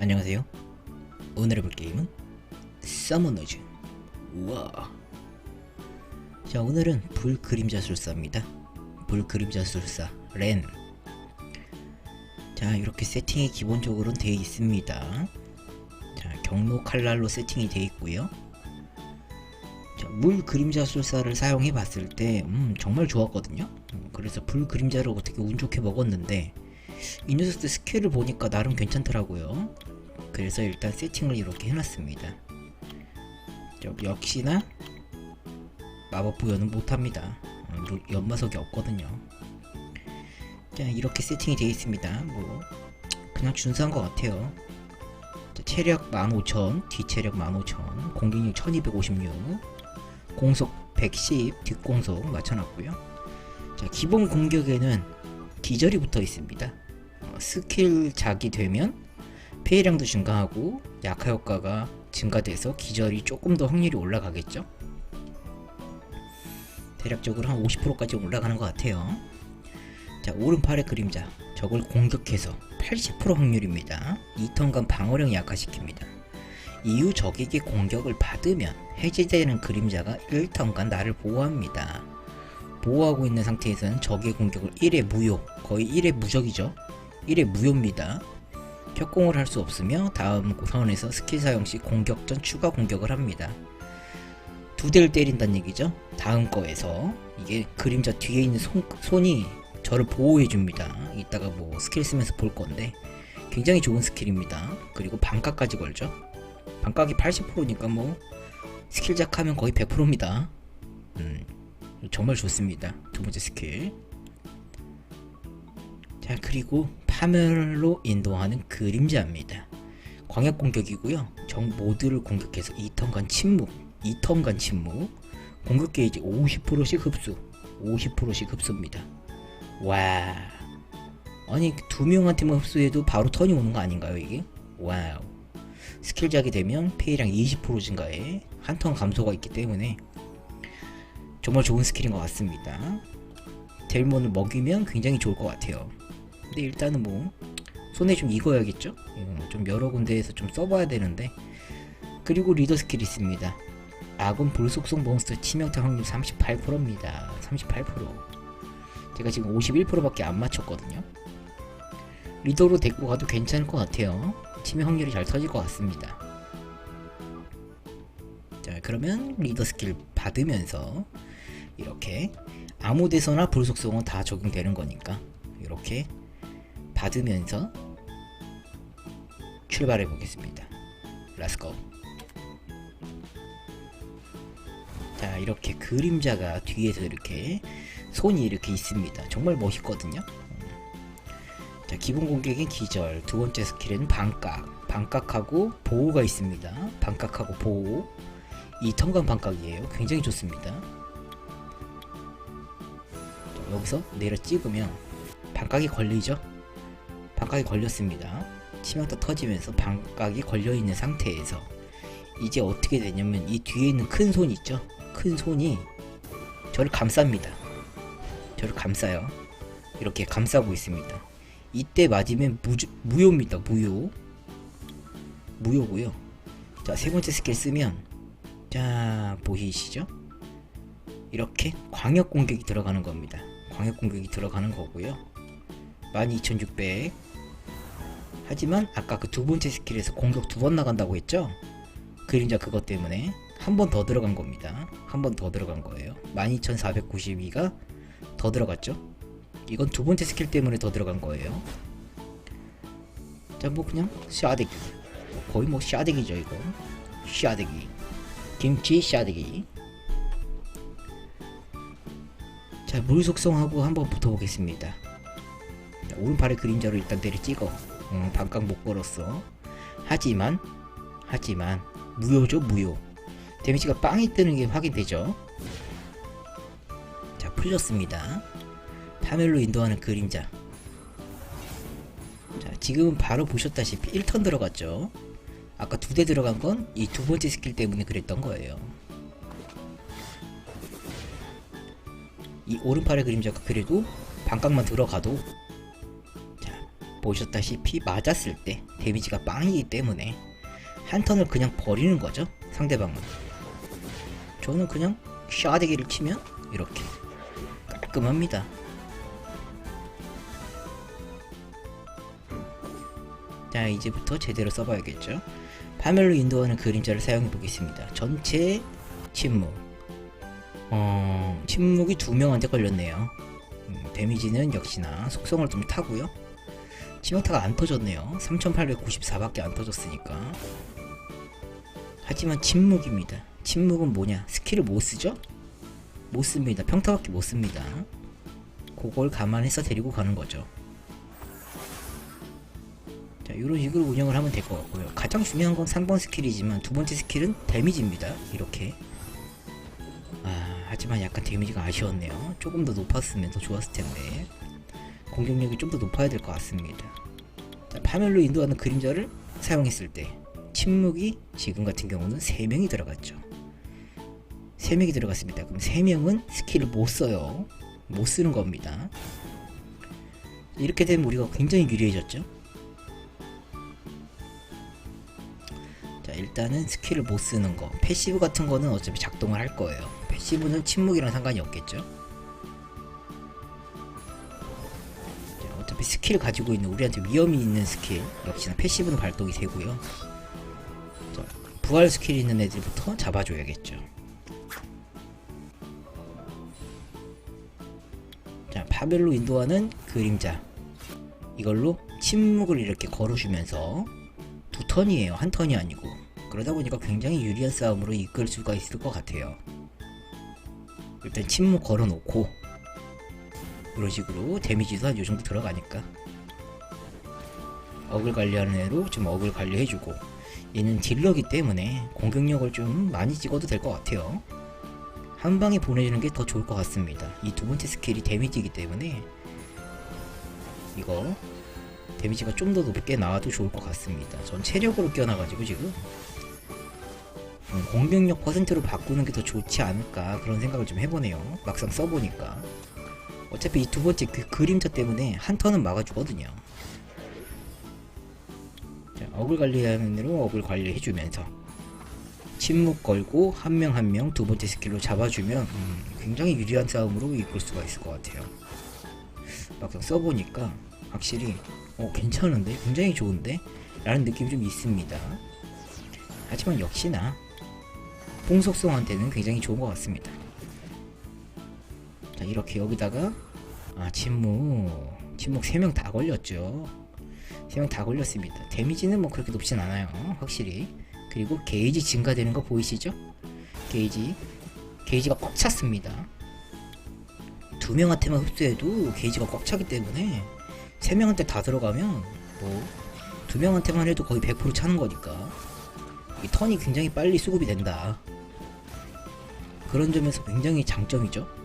안녕하세요. 오늘 해볼 게임은 서머너즈. 우와. 자, 오늘은 불 그림자 술사입니다. 불 그림자 술사 렌. 자, 이렇게 세팅이 기본적으로는 되어 있습니다. 자, 경로 칼날로 세팅이 되어 있고요. 자, 물 그림자 술사를 사용해 봤을 때, 음, 정말 좋았거든요. 음, 그래서 불 그림자를 어떻게 운 좋게 먹었는데, 이 녀석들 스킬을 보니까 나름 괜찮더라고요. 그래서 일단 세팅을 이렇게 해놨습니다. 저 역시나 마법 부여는 못합니다. 어, 루- 연마석이 없거든요. 자 이렇게 세팅이 되어 있습니다. 뭐 그냥 준수한 것 같아요. 자, 체력 15,000, 뒤체력 15,000, 공격력 1256, 공속 110, 뒷공속 맞춰놨고요. 자 기본 공격에는 기절이 붙어 있습니다. 어, 스킬 작이 되면 피해량도 증가하고 약화 효과가 증가돼서 기절이 조금 더 확률이 올라가겠죠. 대략적으로 한 50%까지 올라가는 것 같아요. 자 오른팔의 그림자 적을 공격해서 80% 확률입니다. 2턴간 방어력 약화시킵니다. 이후 적에게 공격을 받으면 해제되는 그림자가 1턴간 나를 보호합니다. 보호하고 있는 상태에서는 적의 공격을 1회 무효, 거의 1회 무적이죠. 1회 무효입니다. 협공을 할 수 없으며 다음 선에서 스킬 사용 시 공격 전 추가 공격을 합니다. 두 대를 때린다는 얘기죠. 다음 거에서 이게 그림자 뒤에 있는 손, 손이 저를 보호해 줍니다. 이따가 뭐 스킬 쓰면서 볼 건데 굉장히 좋은 스킬입니다. 그리고 반각까지 걸죠. 반각이 80%니까 뭐 스킬 작 하면 거의 100%입니다. 음, 정말 좋습니다. 두 번째 스킬. 자 그리고 파멸로 인도하는 그림자입니다. 광역 공격이고요. 적 모두를 공격해서 2턴간 침묵, 2턴간 침묵, 공격 게이지 50%씩 흡수, 50%씩 흡수입니다. 와, 아니 두 명한테만 흡수해도 바로 턴이 오는 거 아닌가요 이게? 와우. 스킬작이 되면 피해량 20% 증가에 한 턴 감소가 있기 때문에 정말 좋은 스킬인 것 같습니다. 델몬을 먹이면 굉장히 좋을 것 같아요. 근데 일단은 뭐 손에 좀 익어야겠죠? 음, 좀 여러 군데에서 좀 써봐야 되는데 그리고 리더 스킬이 있습니다. 아군 불속성 몬스터 치명타 확률 38%입니다. 38%. 제가 지금 51%밖에 안 맞췄거든요. 리더로 데리고 가도 괜찮을 것 같아요. 치명 확률이 잘 터질 것 같습니다. 자, 그러면 리더 스킬 받으면서 이렇게 아무 데서나 불속성은 다 적용되는 거니까 이렇게 받으면서 출발해 보겠습니다. 렛츠고. 자, 이렇게 그림자가 뒤에서 이렇게 손이 이렇게 있습니다. 정말 멋있거든요. 음. 자, 기본 공격엔 기절, 두 번째 스킬에는 반각, 반각하고 보호가 있습니다. 반각하고 보호. 이 턴간 반각이에요. 굉장히 좋습니다. 자, 여기서 내려 찍으면 반각이 걸리죠? 반각이 걸렸습니다. 치명타 터지면서 반각이 걸려있는 상태에서 이제 어떻게 되냐면 이 뒤에 있는 큰 손 있죠? 큰 손이 저를 감쌉니다. 저를 감싸요. 이렇게 감싸고 있습니다. 이때 맞으면 무, 무효입니다. 무효. 무효고요. 자, 세 번째 스킬 쓰면 자, 보이시죠? 이렇게 광역 공격이 들어가는 겁니다. 광역 공격이 들어가는 거고요. 12600 하지만 아까 그 두 번째 스킬에서 공격 두 번 나간다고 했죠? 그림자 그것 때문에 한 번 더 들어간 겁니다. 한 번 더 들어간 거예요. 12492가 더 들어갔죠? 이건 두 번째 스킬 때문에 더 들어간 거예요. 자, 뭐 그냥 샤대기. 거의 뭐 샤대기죠, 이거. 샤대기. 김치 샤대기. 자, 물 속성하고 한번 붙어보겠습니다. 자, 오른팔의 그림자로 일단 때려 찍어. 음, 반각 못 걸었어. 하지만, 하지만, 무효죠, 무효. 데미지가 빵이 뜨는 게 확인되죠. 자, 풀렸습니다. 파멸로 인도하는 그림자. 자, 지금은 바로 보셨다시피 1턴 들어갔죠. 아까 두 대 들어간 건 이 두 번째 스킬 때문에 그랬던 거예요. 이 오른팔의 그림자가 그래도 반각만 들어가도 자 보셨다시피 맞았을 때 데미지가 빵이기 때문에 한 턴을 그냥 버리는 거죠 상대방은. 저는 그냥 샤대기를 치면 이렇게 깔끔합니다. 자 이제부터 제대로 써봐야겠죠? 파멸로 인도하는 그림자를 사용해 보겠습니다. 전체 침묵. 어 침묵이 두 명한테 걸렸네요. 음, 데미지는 역시나 속성을 좀 타고요 치명타가 안 터졌네요. 3894밖에 안 터졌으니까. 하지만 침묵입니다. 침묵은 뭐냐? 스킬을 못 쓰죠? 못 씁니다. 평타밖에 못 씁니다. 그걸 감안해서 데리고 가는 거죠. 자 이런 식으로 운영을 하면 될 것 같고요. 가장 중요한 건 3번 스킬이지만 두 번째 스킬은 데미지입니다. 이렇게. 아 하지만 약간 데미지가 아쉬웠네요. 조금 더 높았으면 더 좋았을 텐데 공격력이 좀 더 높아야 될 것 같습니다. 자, 파멸로 인도하는 그림자를 사용했을 때 침묵이 지금 같은 경우는 3명이 들어갔죠. 3명이 들어갔습니다. 그럼 3명은 스킬을 못 써요. 못 쓰는 겁니다. 이렇게 되면 우리가 굉장히 유리해졌죠? 자 일단은 스킬을 못 쓰는 거. 패시브 같은 거는 어차피 작동을 할 거예요. 패시브는 침묵이랑 상관이 없겠죠 어차피 스킬을 가지고 있는 우리한테 위험이 있는 스킬 역시나 패시브는 발동이 되고요 자, 부활 스킬 있는 애들부터 잡아줘야겠죠 자 파벨로 인도하는 그림자 이걸로 침묵을 이렇게 걸어주면서 두 턴이에요. 한 턴이 아니고. 그러다 보니까 굉장히 유리한 싸움으로 이끌 수가 있을 것 같아요. 일단 침묵 걸어놓고 이런 식으로 데미지도 한 요정도 들어가니까 어글 관리하는 애로 좀 어글 관리해주고 얘는 딜러기 때문에 공격력을 좀 많이 찍어도 될 것 같아요. 한 방에 보내주는 게 더 좋을 것 같습니다. 이 두 번째 스킬이 데미지이기 때문에 이거 데미지가 좀 더 높게 나와도 좋을 것 같습니다. 전 체력으로 끼어나가지고 지금 음, 공격력 퍼센트로 바꾸는 게 더 좋지 않을까 그런 생각을 좀 해보네요. 막상 써보니까 어차피 이 두 번째 그 그림자 때문에 한 턴은 막아주거든요. 자, 어글 관리하는 대로 어글 관리해주면서 침묵 걸고 한 명 한 명 두 번째 스킬로 잡아주면 음, 굉장히 유리한 싸움으로 이끌 수가 있을 것 같아요. 막상 써보니까 확실히 어 괜찮은데 굉장히 좋은데 라는 느낌이 좀 있습니다 하지만 역시나 풍속성한테는 굉장히 좋은 것 같습니다 자 이렇게 여기다가 아 침묵. 침묵 3명 다 걸렸죠. 3명 다 걸렸습니다. 데미지는 뭐 그렇게 높진 않아요 확실히. 그리고 게이지 증가되는 거 보이시죠? 게이지. 게이지가 꽉 찼습니다. 두 명한테만 흡수해도 게이지가 꽉 차기 때문에 세 명한테 다 들어가면 뭐 두 명한테만 해도 거의 100% 차는 거니까 이 턴이 굉장히 빨리 수급이 된다. 그런 점에서 굉장히 장점이죠.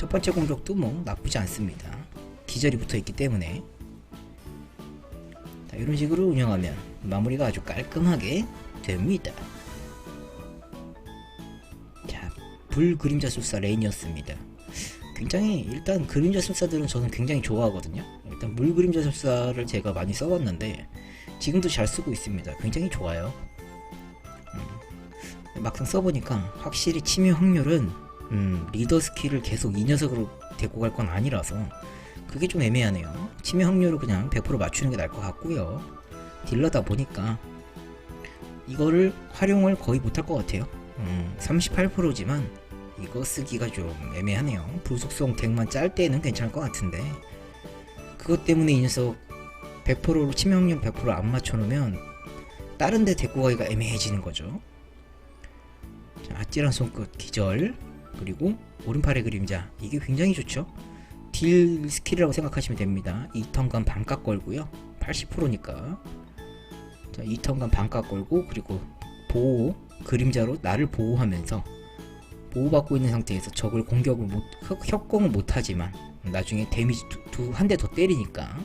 첫 번째 공격도 뭐 나쁘지 않습니다. 기절이 붙어 있기 때문에 자, 이런 식으로 운영하면 마무리가 아주 깔끔하게 됩니다. 자, 불 그림자 술사 레인이었습니다. 굉장히 일단 그림자 술사들은 저는 굉장히 좋아하거든요. 일단 물 그림자 술사를 제가 많이 써봤는데 지금도 잘 쓰고 있습니다. 굉장히 좋아요. 음, 막상 써보니까 확실히 치명 확률은 음, 리더 스킬을 계속 이 녀석으로 데리고 갈 건 아니라서 그게 좀 애매하네요. 치명 확률을 그냥 100% 맞추는 게 나을 것 같고요. 딜러다 보니까 이거를 활용을 거의 못할 것 같아요. 음, 38%지만 이거 쓰기가 좀 애매하네요. 불속성 덱만 짤 때는 괜찮을 것 같은데 그것 때문에 이 녀석 100%로 치명률 100%안 맞춰놓으면 다른 데 데리고 가기가 애매해지는 거죠. 자, 아찔한 손끝 기절 그리고 오른팔의 그림자 이게 굉장히 좋죠. 딜 스킬이라고 생각하시면 됩니다. 2턴간 반값 걸고요. 80%니까 자 2턴간 반값 걸고 그리고 보호 그림자로 나를 보호하면서 보호받고 있는 상태에서 적을 공격을 못 협- 협공을 못하지만 나중에 데미지 두한 대 더 때리니까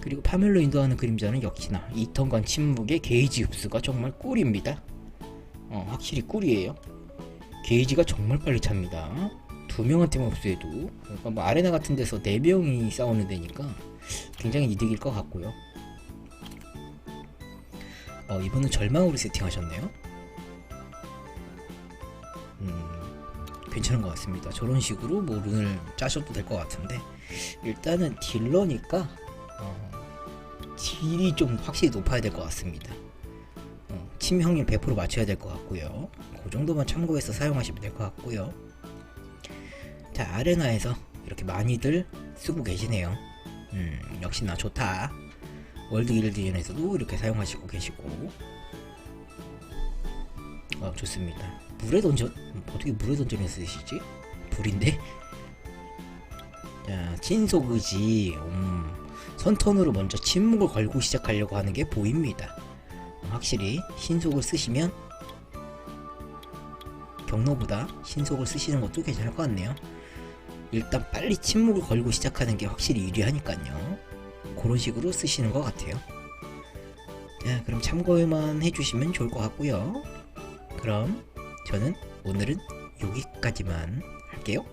그리고 파멸로 인도하는 그림자는 역시나 2턴간 침묵의 게이지 흡수가 정말 꿀입니다 어, 확실히 꿀이에요 게이지가 정말 빨리 찹니다 두 명한테만 흡수해도 그러니까 뭐 아레나 같은 데서 네 명이 싸우는 데니까 굉장히 이득일 것 같고요. 어, 이분은 절망으로 세팅하셨네요. 음, 괜찮은 것 같습니다. 저런 식으로 뭐 룬을 짜셔도 될 것 같은데 일단은 딜러니까 어, 딜이 좀 확실히 높아야 될 것 같습니다. 어, 치명률 100% 맞춰야 될 것 같고요. 그 정도만 참고해서 사용하시면 될 것 같고요. 자 아레나에서 이렇게 많이들 쓰고 계시네요. 음, 역시나 좋다. 월드 길드전에서도 이렇게 사용하시고 계시고 어, 좋습니다. 물에 음, 어떻게 물에 던전에 쓰시지? 불인데? 자 친속 의지 음, 선턴으로 먼저 침묵을 걸고 시작하려고 하는 게 보입니다. 어, 확실히 신속을 쓰시면 경로보다 신속을 쓰시는 것도 괜찮을 것 같네요. 일단 빨리 침묵을 걸고 시작하는 게 확실히 유리하니까요. 그런 식으로 쓰시는 것 같아요. 자, 그럼 참고만 해주시면 좋을 것 같고요. 그럼 저는 오늘은 여기까지만 할게요.